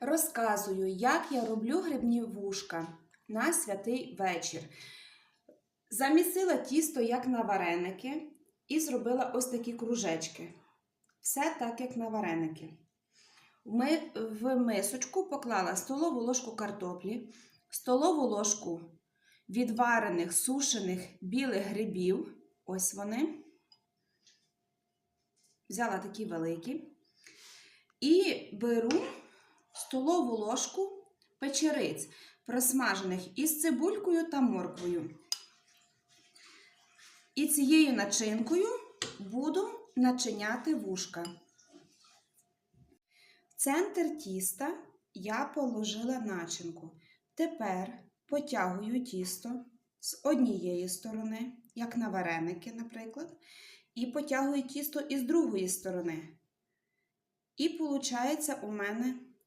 Розказую, як я роблю грибні вушка на святий вечір. Замісила тісто як на вареники і зробила ось такі кружечки. Все так, як на вареники. В мисочку поклала столову ложку картоплі, столову ложку відварених сушених білих грибів. Ось вони. Взяла такі великі. І беру столову ложку печериць, просмажених із цибулькою та морквою. І цією начинкою буду начиняти вушка. В центр тіста я положила начинку. Тепер потягую тісто з однієї сторони, як на вареники, наприклад, і потягую тісто із другої сторони. І виходить у мене